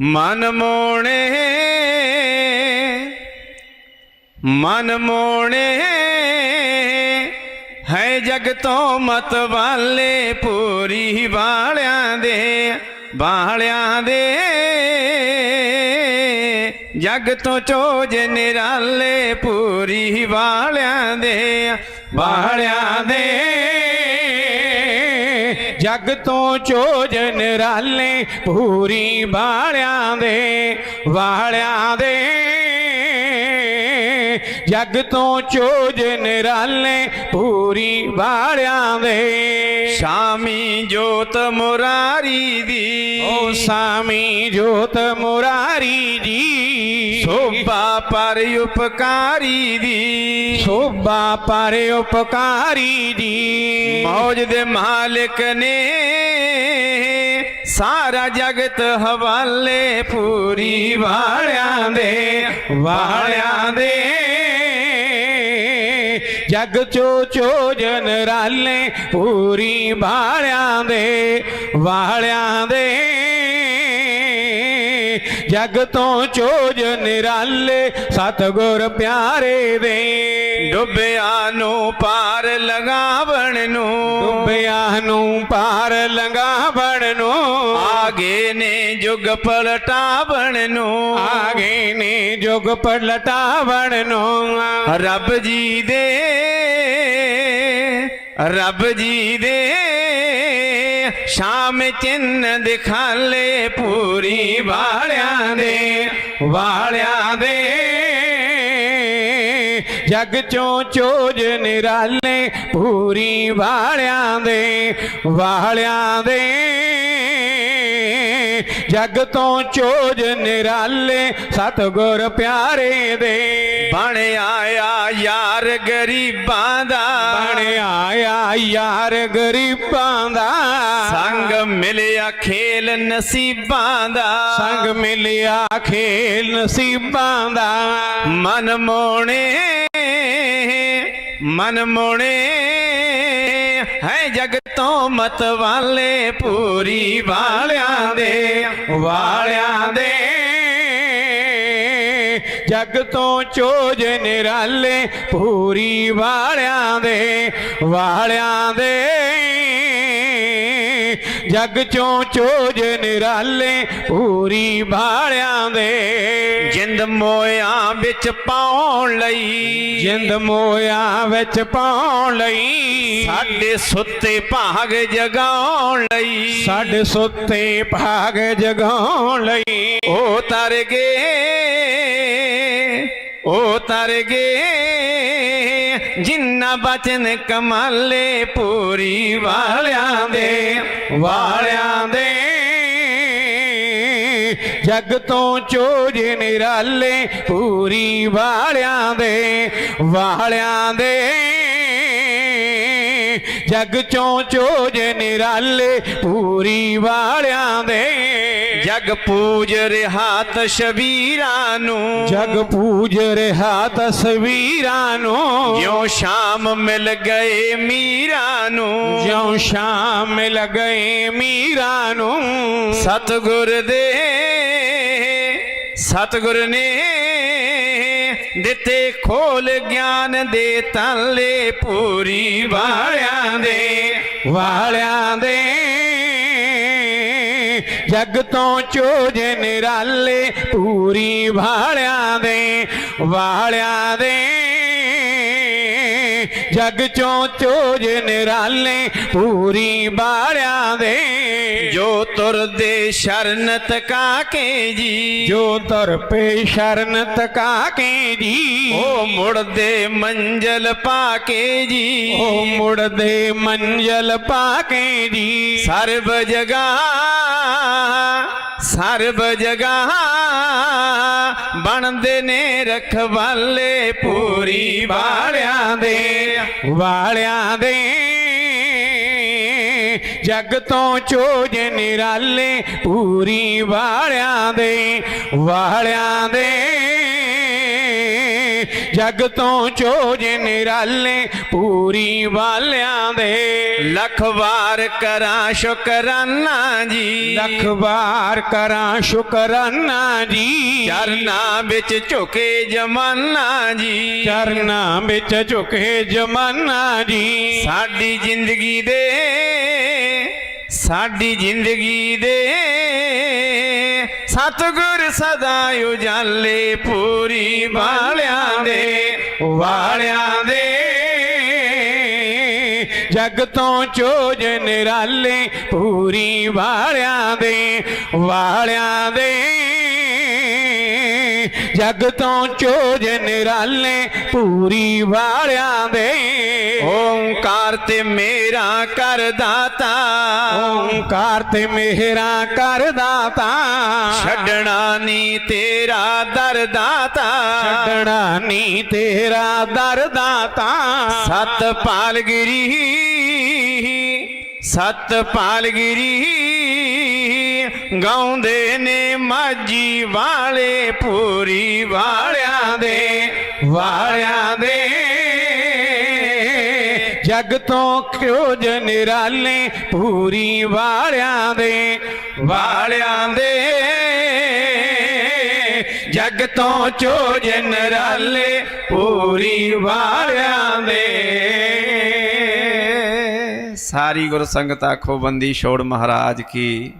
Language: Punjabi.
ਮਨ ਮੋਣੇ ਮਨ ਮੋਣੇ ਹੈ ਜਗ ਤੋਂ ਮਤ ਵਾਲੇ, ਪੂਰੀ ਵਾਲਿਆਂ ਦੇ ਵਾਲਿਆਂ ਦੇ। ਜਗ ਤੋਂ ਚੋਜ ਨਿਰਾਲੇ, ਪੂਰੀ ਵਾਲਿਆਂ ਦੇ ਵਾਲਿਆਂ ਦੇ। ਜਗ ਤੋਂ ਚੋਜ ਨਿਰਾਲੇ ਪੂਰੀ ਵਾਲਿਆਂ ਦੇ ਵਾਲਿਆਂ ਦੇ। ਜਗ ਤੋਂ ਚੋਜ ਨਿਰਾਲੇ ਪੂਰੀ ਵਾਲਿਆਂ ਦੇ। ਸ਼ਾਮੀ ਜੋਤ ਮੁਰਾਰੀ ਦੀ। ਓ ਸਾਮੀ ਜੋਤ ਮੁਰਾਰੀ ਜੀ। ਸੋਭਾ ਪਰ ਉਪਕਾਰੀ ਦੀ। ਸੋਭਾ ਪਰ ਉਪਕਾਰੀ ਜੀ। ਮੌਜ ਦੇ ਮਾਲਕ ਨੇ ਸਾਰਾ ਜਗਤ ਹਵਾਲੇ ਪੂਰੀ ਵਾਲਿਆਂ ਦੇ ਵਾਲਿਆਂ ਦੇ। ਜਗ ਚੋ ਚੋਜਨ ਰਾਲੇ ਪੂਰੀ ਵਾਲਿਆਂ ਦੇ ਵਾਲਿਆਂ ਦੇ। ਜਗ ਤੋਂ ਚੋਜ ਨਿਰਾਲੇ ਸਤਗੁਰ ਪਿਆਰੇ ਦੇ। ਡੁੱਬਿਆ ਨੂੰ ਪਾਰ ਲਗਾਵਣ ਨੂੰ। ਡੁੱਬਿਆ ਨੂੰ ਪਾਰ ਲਗਾਵਣ ਨੂੰ। ਆਗੇ ਨੇ ਜੁਗ ਪਲਟਾਵਣ ਨੂੰ। ਆਗੇ ਨੇ ਜੁਗ ਪਲਟਾਵਣ ਨੂੰ। ਰੱਬ ਜੀ ਦੇ ਰੱਬ ਜੀ ਦੇ ਸ਼ਾਮ ਚਿੰਨ ਦਿਖਾਲੇ ਪੂਰੀ ਵਾਲਿਆਂ ਦੇ ਵਾਲਿਆਂ ਦੇ। ਜਗ ਚੋਂ ਚੋਜ ਨਿਰਾਲੇ ਪੂਰੀ ਵਾਲਿਆਂ ਦੇ ਵਾਲਿਆਂ ਦੇ। ਜਗ ਤੋਂ ਚੋਜ ਨਿਰਾਲੇ ਸਤਗੁਰ ਪਿਆਰੇ ਦੇ। ਬਣ ਆਇਆ ਯਾਰ ਗਰੀਬਾਂ ਦਾ। ਬਣ ਆਇਆ ਯਾਰ ਗਰੀਬਾਂ ਦਾ। ਸੰਗ ਮਿਲਿਆ ਖੇਲ ਨਸੀਬਾਂ ਦਾ। ਸੰਗ ਮਿਲਿਆ ਖੇਲ ਨਸੀਬਾਂ ਦਾ। ਮਨ ਮੋਣੇ ਮਨ ਮੋਣੇ ਹੈ ਜਗ ਤੋਂ ਮਤ ਵਾਲੇ, ਪੂਰੀ ਵਾਲਿਆਂ ਦੇ ਵਾਲਿਆਂ ਦੇ। ਜਗ ਤੋਂ ਚੋਜ ਨਿਰਾਲੇ, ਪੂਰੀ ਵਾਲਿਆਂ ਦੇ ਵਾਲਿਆਂ ਦੇ। ਜਗ ਚੋਂ ਚੋਜ ਨਿਰਾਲੇ ਪੂਰੀ ਵਾਲਿਆਂ ਦੇ। ਜਿੰਦ ਮੋਇਆਂ ਵਿੱਚ ਪਾਉਣ ਲਈ। ਜਿੰਦ ਮੋਇਆਂ ਵਿੱਚ ਪਾਉਣ ਲਈ। ਸਾਡੇ ਸੁੱਤੇ ਭਾਗ ਜਗਾਉਣ ਲਈ। ਸਾਡੇ ਸੁੱਤੇ ਭਾਗ ਜਗਾਉਣ ਲਈ। ਉਹ ਤਰ ਗਏ ਉਹ ਤਰ ਗਏ ਜਿੰਨਾ ਬਚਨ ਕਮਾਲੇ ਪੂਰੀ ਵਾਲਿਆਂ ਦੇ। ਵਾਲਿਆਂ ਦੇ। ਜਗ ਤੋਂ ਚੋਜ ਨਿਰਾਲੇ ਪੂਰੀ ਵਾਲਿਆਂ ਦੇ ਵਾਲਿਆਂ ਦੇ। ਜਗ ਚੋਂ ਚੋਜ ਨਿਰਾਲੇ ਪੂਰੀ ਵਾਲਿਆਂ ਦੇ। ਜਗ ਪੂਜ ਰਿਹਾ ਤਸਵੀਰਾਂ ਨੂੰ। ਜਗ ਪੂਜ ਰਿਹਾ ਤਸਵੀਰਾਂ ਨੂੰ। ਜਿਉ ਸ਼ਾਮ ਮਿਲ ਗਏ ਮੀਰਾਂ ਨੂੰ। ਜਿਉ ਸ਼ਾਮ ਮਿਲ ਗਏ ਮੀਰਾਂ ਨੂੰ। ਸਤਗੁਰ ਦੇ ਸਤਗੁਰ ਨੇ ਦਿੱਤੇ ਖੋਲ ਗਿਆਨ ਦੇ ਤਾਲੇ ਪੂਰੀ ਵਾਲਿਆਂ ਦੇ ਵਾਲਿਆਂ ਦੇ। ਜਗ ਤੋਂ ਚੋਜ ਨਿਰਾਲੇ ਪੂਰੀ ਵਾਲਿਆਂ ਦੇ ਵਾਲਿਆਂ ਦੇ। ਜਗ ਚੋਂ ਚੋਜ ਨਿਰਾਲੇ ਪੂਰੀ ਬਾੜਿਆਂ ਦੇ। ਜੋ ਤੁਰਦੇ ਸ਼ਰਨ ਤਕਾ ਕੇ ਜੀ। ਜੋ ਤੁਰ ਪੇ ਸ਼ਰਨ ਤਕਾ ਕੇ ਜੀ। ਉਹ ਮੁੜਦੇ ਮੰਜ਼ਲ ਪਾ ਕੇ ਜੀ। ਉਹ ਮੁੜਦੇ ਮੰਜ਼ਲ ਪਾ ਕੇ ਜੀ। ਸਰਬ ਜਗਾ ਸਰਬ ਜਗਾ ਬਣਦੇ ਨੇ ਰਖਵਾਲੇ ਪੂਰੀ ਵਾਲਿਆਂ ਦੇ ਵਾਲਿਆਂ ਦੇ। ਜਗ ਤੋਂ ਚੋਜ ਨਿਰਾਲੇ ਪੂਰੀ ਵਾਲਿਆਂ ਦੇ ਵਾਲਿਆਂ ਦੇ। ਜਗ ਤੋਂ ਚੋਜ ਨਿਰਾਲੇ ਪੂਰੀ ਵਾਲਿਆਂ ਦੇ। ਲੱਖ ਵਾਰ ਕਰਾਂ ਸ਼ੁਕਰਾਨਾ ਜੀ। ਲੱਖ ਵਾਰ ਕਰਾਂ ਸ਼ੁਕਰਾਨਾ ਜੀ। ਚਰਨਾਂ ਵਿੱਚ ਝੁਕੇ ਜਮਾਨਾ ਜੀ। ਚਰਨਾਂ ਵਿੱਚ ਝੁਕੇ ਜਮਾਨਾ ਜੀ। ਸਾਡੀ ਜ਼ਿੰਦਗੀ ਦੇ ਸਾਡੀ ਜ਼ਿੰਦਗੀ ਦੇ। ਸਤਿਗੁਰ ਸਦਾ ਉਜਾਲੇ ਪੂਰੀ ਵਾਲਿਆਂ ਦੇ ਵਾਲਿਆਂ ਦੇ। ਜਗ ਤੋਂ ਚੋਜ ਨਿਰਾਲੇ ਪੂਰੀ ਵਾਲਿਆਂ ਦੇ ਵਾਲਿਆਂ ਦੇ। ਜਗ ਤੋਂ ਚੋਜ ਨਿਰਾਲੇ ਪੂਰੀ ਵਾਲਿਆਂ ਦੇ। ਓੰਕਾਰ ਤੇ ਮੇਰਾ ਕਰ ਦਾਤਾ। ਓੰਕਾਰ ਤੇ ਮੇਰਾ ਕਰਦਾ ਤਾਂ ਛੱਡਣਾ ਨਹੀਂ ਤੇਰਾ ਦਰ ਦਾਤਾ। ਛੱਡਣਾ ਨਹੀਂ ਤੇਰਾ ਦਰ ਦਾਤਾ। ਸਤ ਪਾਲਗਿਰੀ ਸਤ ਪਾਲਗਿਰੀ ਗਾਉਂਦੇ ਨੇ ਮਾਜੀ ਵਾਲੇ, ਪੂਰੀ ਵਾਲਿਆਂ ਦੇ ਵਾਲਿਆਂ ਦੇ। ਜਗ ਤੋਂ ਖੋਜ ਨਿਰਾਲੇ ਪੂਰੀ ਵਾਲਿਆਂ ਦੇ ਵਾਲਿਆਂ ਦੇ। ਜਗ ਤੋਂ ਚੋਜ ਨਿਰਾਲੇ ਪੂਰੀ ਵਾਲਿਆਂ ਦੇ। ਸਾਰੀ ਗੁਰ ਸੰਗਤ ਆਖੋ, ਬੰਦੀ ਛੋੜ ਮਹਾਰਾਜ ਕੀ।